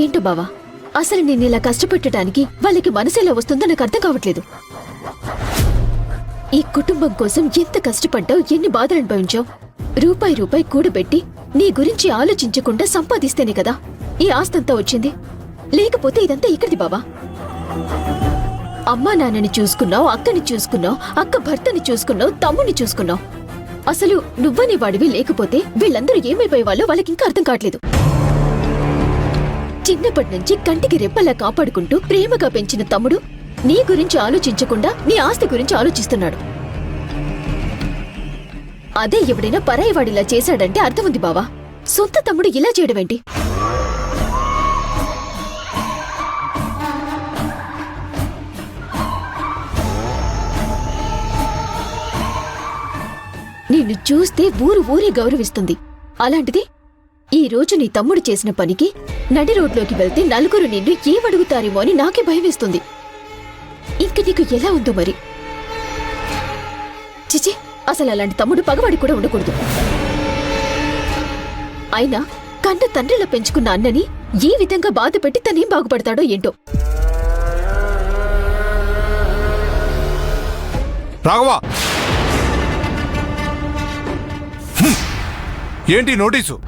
ఏంటో బావా? అసలు నేను ఇలా కష్టపెట్టడానికి వాళ్ళకి మనసులో వస్తుందో నాకు అర్థం కావట్లేదు. ఈ కుటుంబం కోసం ఎంత కష్టపడ్డావు ఎన్ని బాధలు అనుభవించావు? రూపాయి రూపాయి కూడబెట్టి నీ గురించి ఆలోచించకుండా సంపాదిస్తేనే కదా ఈ ఆస్తంతా వచ్చింది. లేకపోతే ఇదంతా ఇక్కడిది బావా. అమ్మా నాన్నని చూసుకున్నావు అక్కని చూసుకున్నావు అక్క భర్తని చూసుకున్నావు తమ్ముని చూసుకున్నావు. అసలు నువ్వని వాడివి లేకపోతే వీళ్ళందరూ ఏమైపోయేవాళ్ళో వాళ్ళకి ఇంకా అర్థం కావట్లేదు. చిన్నప్పటి నుంచి కంటికి రెప్పలా కాపాడుకుంటూ ప్రేమగా పెంచిన తమ్ముడు నీ గురించి ఆలోచించకుండా నీ ఆస్తి గురించి ఆలోచిస్తున్నాడు. అదే ఎవడైనా పరాయివాడిలా చేశాడంటే అర్థం ఉంది బావా. సొంత తమ్ముడు ఇలా చేయడమేంటి? నిన్ను చూస్తే ఊరు ఊరే గౌరవిస్తుంది. అలాంటిది ఈ రోజు నీ తమ్ముడు చేసిన పనికి నడి రోడ్లోకి వెళ్తే నలుగురు నిన్ను ఏమడుగుతారేమో అని నాకే భయమేస్తుంది. ఇంక నీకు ఎలా ఉందో మరి? చిచి అసలు అలాంటి తమ్ముడు పగవాడి కూడా ఉండకూడదు. అయినా కన్న తండ్రిలా పెంచుకున్న అన్నని ఏ విధంగా బాధ పెట్టి తనేం బాగుపడతాడో ఏంటో? రాఘవా! ఏంటి నోటీసు?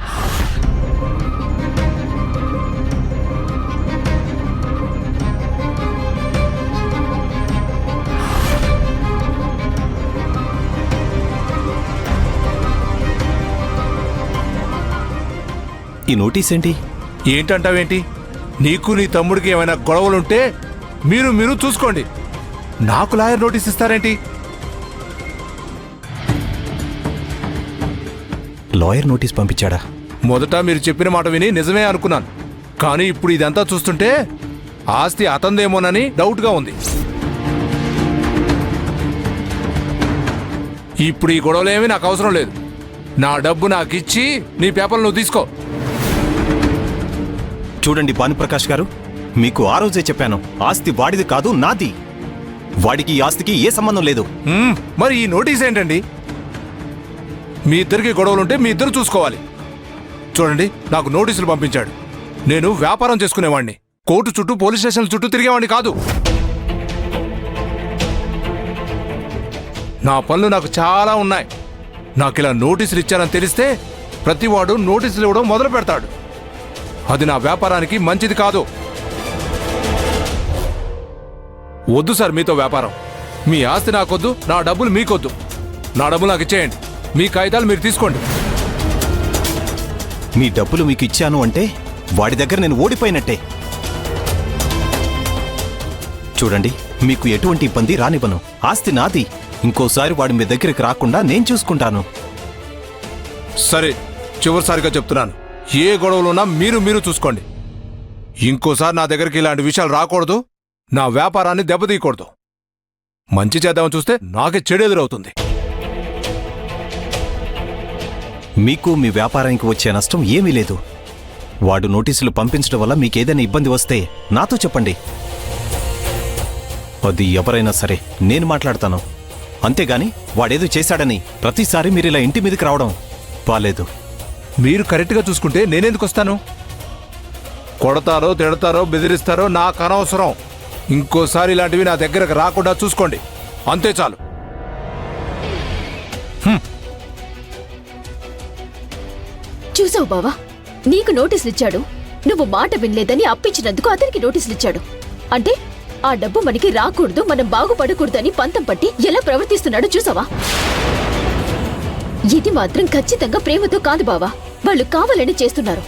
ఈ నోటీస్ ఏంటి? ఏంటంటావేంటి? నీకు నీ తమ్ముడికి ఏమైనా గొడవలుంటే మీరు మీరు చూసుకోండి. నాకు లాయర్ నోటీస్ ఇస్తారేంటి? లాయర్ నోటీస్ పంపించాడా? మొదట మీరు చెప్పిన మాట విని నిజమే అనుకున్నాను. కానీ ఇప్పుడు ఇదంతా చూస్తుంటే ఆస్తి అతందేమోనని డౌట్గా ఉంది. ఇప్పుడు ఈ గొడవలేమీ నాకు అవసరం లేదు. నా డబ్బు నాకు ఇచ్చి నీ పేపర్లు నువ్వు తీసుకో. చూడండి భానుప్రకాష్ గారు మీకు ఆ రోజే చెప్పాను ఆస్తి వాడిది కాదు నాది. వాడికి ఈ ఆస్తికి ఏ సంబంధం లేదు. మ్మ్, మరి ఈ నోటీస్ ఏంటండి? మీ ఇద్దరికి గొడవలుంటే మీ ఇద్దరు చూసుకోవాలి. చూడండి నాకు నోటీసులు పంపించాడు. నేను వ్యాపారం చేసుకునేవాడిని కోర్టు చుట్టూ పోలీస్ స్టేషన్ల చుట్టూ తిరిగేవాడిని కాదు. నా పనులు నాకు చాలా ఉన్నాయి. నాకు ఇలా నోటీసులు ఇచ్చారని తెలిస్తే ప్రతివాడు నోటీసులు ఇవ్వడం మొదలు పెడతాడు. అది నా వ్యాపారానికి మంచిది కాదు. వద్దు సార్ మీతో వ్యాపారం. మీ ఆస్తి నాకొద్దు నా డబ్బులు మీకొద్దు. నా డబ్బులు నాకు ఇచ్చేయండి. మీ కాగితాలు మీరు తీసుకోండి. మీ డబ్బులు మీకు ఇచ్చాను అంటే వాడి దగ్గర నేను ఓడిపోయినట్టే. చూడండి మీకు ఎటువంటి ఇబ్బంది రానివ్వను. ఆస్తి నాది. ఇంకోసారి వాడి మీ దగ్గరికి రాకుండా నేను చూసుకుంటాను. సరే చివరిసారిగా చెప్తున్నాను. ఏ గొడవలున్నా మీరు మీరు చూసుకోండి. ఇంకోసారి నా దగ్గరికి ఇలాంటి విషయాలు రాకూడదు. నా వ్యాపారాన్ని దెబ్బతీయకూడదు. మంచి చేద్దామని చూస్తే నాకే చెడు ఎదురవుతుంది మీకు మీ వ్యాపారానికి వచ్చే నష్టం ఏమీ లేదు. వాడు నోటీసులు పంపించడం వల్ల మీకేదైనా ఇబ్బంది వస్తే నాతో చెప్పండి. అది ఎవరైనా సరే నేను మాట్లాడతాను. అంతేగాని వాడేదో చేశాడని ప్రతిసారి మీరు ఇలా ఇంటి మీదకి రావడం బాలేదు. మీరు కరెక్ట్గా చూసుకుంటే నేనెందుకు వస్తాను? కొడతారో తిడతారో బెదిరిస్తారో నాకు అనవసరం. ఇంకోసారి ఇలాంటివి నా దగ్గరకు రాకుండా చూసుకోండి. అంతే చాలు. చూసావు బావా? నీకు నోటీసులు ఇచ్చాడు నువ్వు మాట వినలేదని అప్పించినందుకు అతనికి నోటీసులు ఇచ్చాడు అంటే ఆ డబ్బు మనకి రాకూడదు మనం బాగుపడకూడదని పంతం పట్టి ఎలా ప్రవర్తిస్తున్నాడో చూసావా? ఇది మాత్రం ఖచ్చితంగా ప్రేమతో కాదు బావా. వాళ్ళు కావాలని చేస్తున్నారు.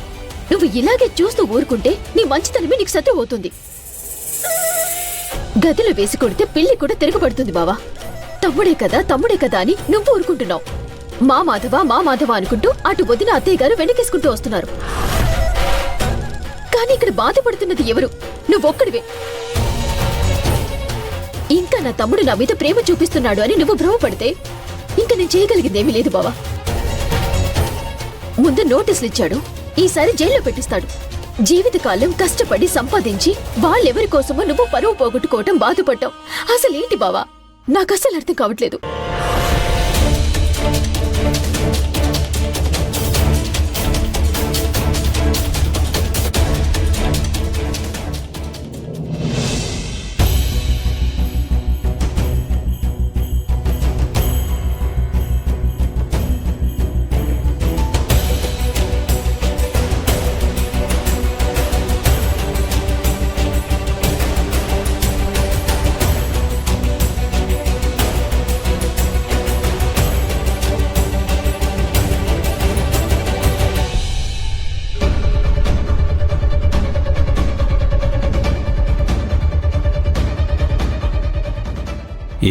నువ్వు ఇలాగే చూస్తూ ఊరుకుంటే నీ మంచితనమే నీకు సత్యం అవుతుంది. గదిలో వేసి కొడితే పిల్లి కూడా తిరగబడుతుంది బావా. తమ్ముడే కదా తమ్ముడే కదా అని నువ్వు ఊరుకుంటున్నావు. మా మాధవ మా మాధవ అనుకుంటూ అటు వదిన అత్తయ్య గారు వెనకేసుకుంటూ వస్తున్నారు. కానీ ఇక్కడ బాధపడుతున్నది ఎవరు? నువ్వొక్కడివే. ఇంకా నా తమ్ముడు నా మీద ప్రేమ చూపిస్తున్నాడు అని నువ్వు భ్రమపడితే ఇంకా నేను చేయగలిగిందేమీ లేదు బావా. ముందు నోటీసులు ఇచ్చాడు ఈసారి జైల్లో పెట్టిస్తాడు. జీవితకాలం కష్టపడి సంపాదించి వాళ్ళెవరి కోసమో నువ్వు పరువు పోగొట్టుకోవటం బాధపడ్డావు. అసలేంటి బావా? నాకు అసలు అర్థం కావట్లేదు.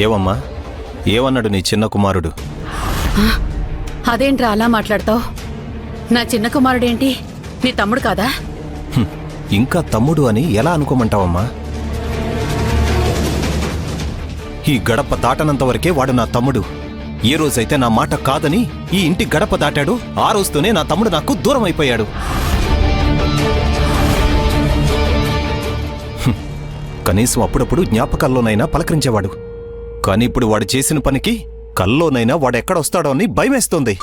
ఏవమ్మా? ఏమన్నాడు నీ చిన్న కుమారుడు? అదేంట్రా అలా మాట్లాడతావు? నా చిన్న కుమారుడేంటి? నీ తమ్ముడు కాదా? ఇంకా తమ్ముడు అని ఎలా అనుకోమంటావమ్మా? ఈ గడప దాటనంత వరకే వాడు నా తమ్ముడు. ఏ రోజైతే నా మాట కాదని ఈ ఇంటి గడప దాటాడు ఆ రోజుతోనే నా తమ్ముడు నాకు దూరం అయిపోయాడు కనీసం అప్పుడప్పుడు జ్ఞాపకాల్లోనైనా పలకరించేవాడు. కానీ ఇప్పుడు వాడు చేసిన పనికి కల్లోనైనా వాడెక్కడొస్తాడో అని భయమేస్తోంది.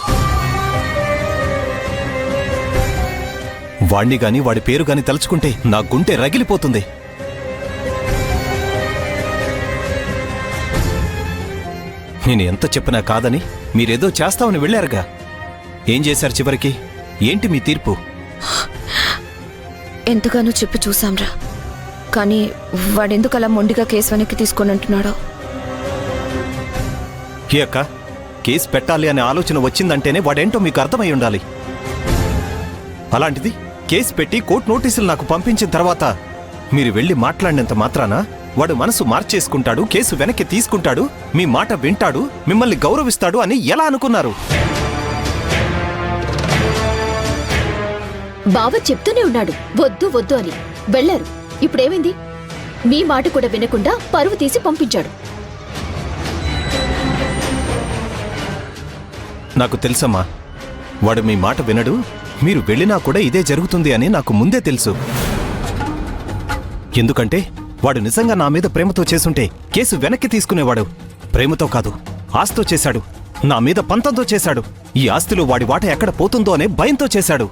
వాణ్ణి గాని వాడి పేరు గాని తలుచుకుంటే నా గుంటె రగిలిపోతుంది. నేను ఎంత చెప్పినా కాదని మీరేదో చేస్తామని వెళ్ళారుగా. ఏం చేశారు చివరికి? ఏంటి మీ తీర్పు? ఎంతగానో చెప్పి చూసాంరా కానీ వాడెందుకు అలా మొండిగా కేసు వెనక్కి తీసుకొని అంటున్నాడో ఏ అక్క? కేసు పెట్టాలి అనే ఆలోచన వచ్చిందంటేనే వాడేంటో మీకు అర్థమై ఉండాలి. అలాంటిది కేసు పెట్టి కోర్టు నోటీసులు నాకు పంపించిన తర్వాత మీరు వెళ్ళి మాట్లాడినంత మాత్రాన వాడు మనసు మార్చేసుకుంటాడు కేసు వెనక్కి తీసుకుంటాడు మీ మాట వింటాడు మిమ్మల్ని గౌరవిస్తాడు అని ఎలా అనుకున్నారు? బావ చెప్తూనే ఉన్నాడు వద్దు వద్దు అని. వెళ్ళారు ఇప్పుడేమైంది? మీ మాట కూడా వినకుండా పరువు తీసి పంపించాడు. నాకు తెలుసమ్మా. వాడు మీ మాట వినడు మీరు వెళ్ళినా కూడా ఇదే జరుగుతుంది అని నాకు ముందే తెలుసు. ఎందుకంటే వాడు నిజంగా నా మీద ప్రేమతో చేసుంటే కేసు వెనక్కి తీసుకునేవాడు. ప్రేమతో కాదు ఆస్తో చేశాడు. నా మీద పంతంతో చేశాడు. ఈ ఆస్తిలో వాడి వాట ఎక్కడ పోతుందో అనే భయంతో చేశాడు.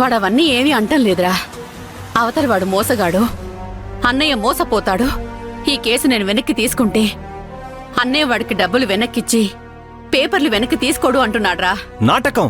వాడవన్నీ ఏమీ అంటం లేదురా. అవతల వాడు మోసగాడు అన్నయ్య మోసపోతాడు. ఈ కేసు నేను వెనక్కి తీసుకుంటే అన్నయ్య వాడికి డబ్బులు వెనక్కిచ్చి పేపర్లు వెనక్కి తీసుకోడు అంటున్నాడ్రా. నాటకం.